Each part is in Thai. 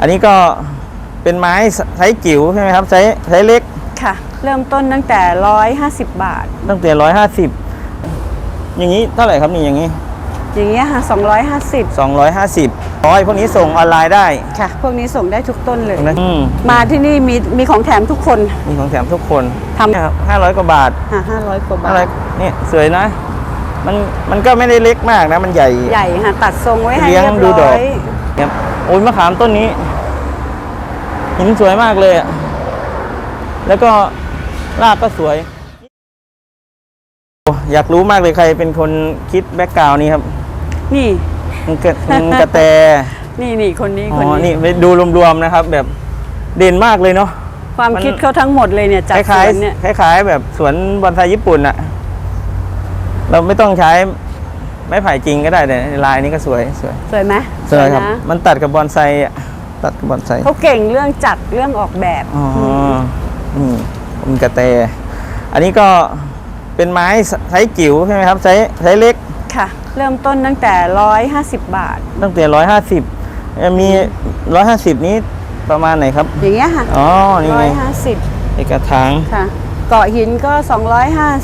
อันนี้ก็เป็นไม้ไซส์จิ๋วใช่ไหมครับไซส์ไซส์เล็กค่ะ เริ่มต้นตั้งแต่ 150 บาท ตั้งแต่ร้อยห้าสิบอย่างนี้เท่าไหร่ครับนี่อย่างนี้ อย่างเงี้ยค่ะ250สองร้อยห้าสิบร้อยพวกนี้ส่งออนไลน์ได้ ค่ะ พวกนี้ส่งได้ทุกต้นเลยนะอืม มาที่นี่มีมีของแถมทุกคน มีของแถมทุกคนทำ เนี่ยครับห้าร้อยกว่าบาทค่ะ500กว่าบาอะไรทเนี่ยสวยนะ มันมันก็ไม่ได้เล็กมากนะ มันใหญ่ ใหญ่ค่ะ ตัดทรงไว้ให้เลี้ยงเรียบดูดร้ออก ย ครับโอ้ยมะขามต้นนี้ หินสวยมากเลยอะแล้วก็รากก็สวยโอ้อยากรู้มากเลยใครเป็นคนคิดแบ็กกราวนี้ครับ นี่ มันกระมันกระแต นี่นี่คนนี้ อ๋คนอ นี้ นี่ไปดูรวมๆนะครับ แบบเด่นมากเลยเนาะ ความมันคิดเขาทั้งหมดเลยเนี่ยคจากสล้ายวนเนี่ย ๆคล้าย ๆ แบบสวนบอนไซญี่ปุ่นอะเราไม่ต้องใช้ไม้ไผ่จริงก็ได้แต่ลายนี้ก็สวยสวย สวยไหมสวยครับ นะมันตัดกับบอนไซอะ ตัดกับบอนไซเขาเก่งเรื่องจัดเรื่องออกแบบอ๋ออืมมันกระแต อันนี้ก็เป็นไม้ไซส์จิ๋วใช่ไหมครับไซส์ไซส์เล็กค่ะ เริ่มต้นตั้งแต่150บาท ตั้งแต่ร้อยห้าสิบมีร้อยห้าสิบนี้ประมาณไหนครับ อย่างเงี้ยค่ะอ๋อนี่ไง150ไอกระถางค่ะ เกาะหินก็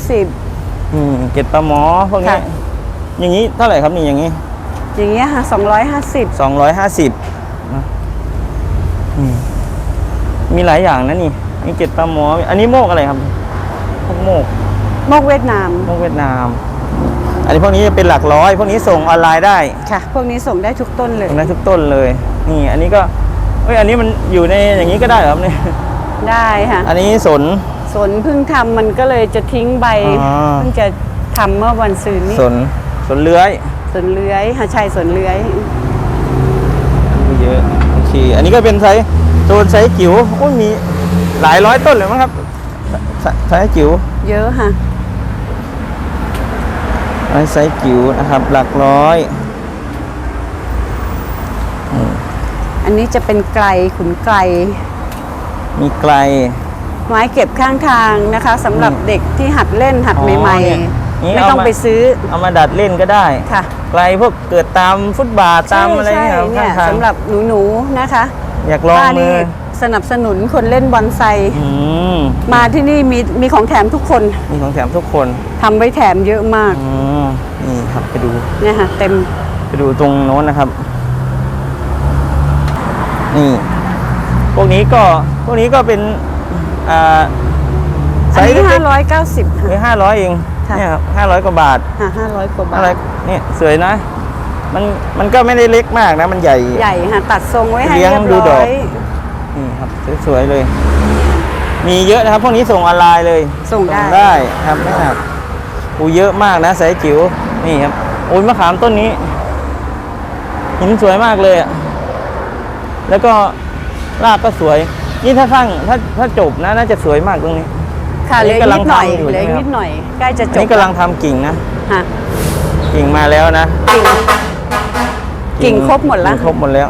250อืมเกล็ดปลาหมอพวกนี้ค่ะอย่างนี้เท่าไหร่ครับนี่อย่างนี้ อย่างเงี้ยค่ะ250สองร้อยห้าสิบ มีหลายอย่างนะนี่มีเกล็ดปลาหมอ อันนี้โมกอะไรครับพวกโมกโมกเวียดนาม โมกเวียดนาม อันนี้พวกนี้จะเป็นหลักร้อย พวกนี้ส่งออนไลน์ได้ค่ะ พวกนี้ส่งได้ทุกต้นเลยตรงนั้นทุกต้นเลย นี่ อันนี้ก็เอ้ยอันนี้มันอยู่ในอย่างนี้ก็ได้เหรอครับเนี่ยได้ค่ะ อันนี้สนสนเพิ่งทำมันก็เลยจะทิ้งใบอ๋อเพิ่งจะทำเมื่อวันซืนนี้สนสนเลื้อยสนเลื้อยหาชัยสนเลื้อยเยอะโอเคอันนี้ก็เป็นไซส์ โซนไซส์จิ๋วโอ้ยมีหลายร้อยต้นเลยมั้งครับไซไซส์จิ๋วเยอะค่ะไซส์จิ๋วนะครับ หลักร้อย อันนี้จะเป็นไกลขุนไกล มีไกล ไม้เก็บข้างทางนะคะสำหรับอืมเด็กที่หัดเล่นหัดอ๋อใหม่เนี่ยนี่ๆ ไม่เอาต้องมาไปซื้อ เอามาดัดเล่นก็ได้ค่ะไกลพวกเกิดตามฟุตบาทตามอะไรใช่เงี้ยครับเนี่ยข้างทางสำหรับหนูๆนะคะ อยากลองป้าเลนี่ยสนับสนุนคนเล่นบอลไซอืมมาที่นี่มีมีของแถมทุกคน มีของแถมทุกคนทำไว้แถมเยอะมากอืมนี่ครับไปดูเนี่ยค่ะเต็มไปดูตรงโน้นนะครับ นี่ พวกนี้ก็พวกนี้ก็เป็นอ่าอันนี้เล็กห้าร้อยเก้าสิบๆห้าร้อยเอง ค่ะเนี่ยครับห้าร้อยกว่าบาทค่ะห้าร้อยกว่าบาอะไรทเนี่ยสวยนะ มันมันก็ไม่ได้เล็กมากนะ มันใหญ่ใหญ่ค่ะตัดทรงไว้ให้เลี้เรียงยบดูดร้ออกยนี่ครับสวยๆเลย มีเยอะนะครับ พวกนี้ส่งออนไลน์เลย ส่งได้ได้ครับไม่หนักอูเยอะมากนะไซส์จิ๋วนี่ครับโอ้ยมะขามต้นนี้หินสวยมากเลยอะแล้วก็รากก็สวย นี่ถ้าสร้างถ้าถ้าจบนะน่าจะสวยมากตรงนี้ ค่ะเหลืออีกอันนี้นิดหน่อยกำลังทำอยู่เหลืออีกใช่ไหมนิดหน่อยใกล้จะอันจบนี้กำลังทำกิ่งนะค่ะกิ่งมาแล้วนะกิ่งกิ่งครบหมดแล้วกิ่งครบหมดแล้ว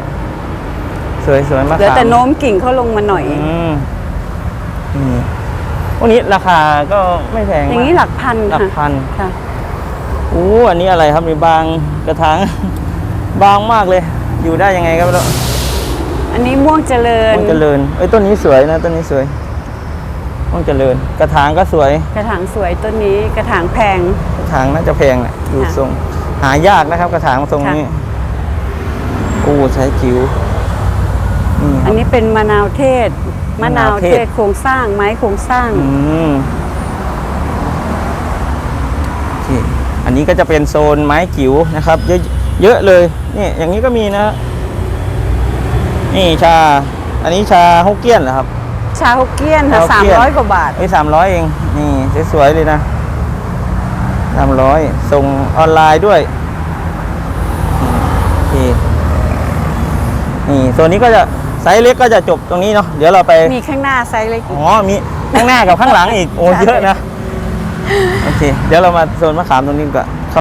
สวยสวยมากเหลือแต่โน้มกิ่งเขาลงมาหน่อยอืมอืมพวกนี้ราคาก็ไม่แพงอย่างนี้มหลักพันหลักค่ะพันค่ะอู้อันนี้อะไรครับมีบางกระถางบางมากเลย อยู่ได้ยังไงครับแล้วอันนี้ม่วงเจริญม่วงเจริญเอ้ยต้นนี้สวยนะต้นนี้สวย ม่วงเจริญ กระถางก็สวย กระถางสวยต้นนี้กระถางแพง กระถางน่าจะแพงแหละดูค่ะทรง หายากนะครับ กระถางทรงค่ะนี้อู้ใช้จิ๋วนี่คอัรันบนี้เป็นมะนาวเทศ มะนานมะาววเทเทศศโครงสร้างไม้โครงสร้างอืมโอเคอันนี้ก็จะเป็นโซนไม้จิ๋วนะครับ เยอะเยอะเลยนี่อย่างนี้ก็มีนะ นี่ชา อันนี้ชาฮกเกี้ยนเหรอครับ ชาฮกเกี้ยนค่ะชาฮกสามเกี้ยนร้อยกว่าบาทไอ้สามร้อยเอง นี่สวยๆเลยนะสามร้อยส่งออนไลน์ด้วยโอเคนี่ตัวนี้ก็จะไซส์เล็กก็จะจบตรงนี้เนาะเดี๋ยวเราไปมีข้างหน้าไซส์เล็กอ๋อมีข้างหน้ากับข้างหลังอีกโอ้ใช่เยอะนะโอเค เดี๋ยวเรามาโซนมะขามตรงนี้ก่อน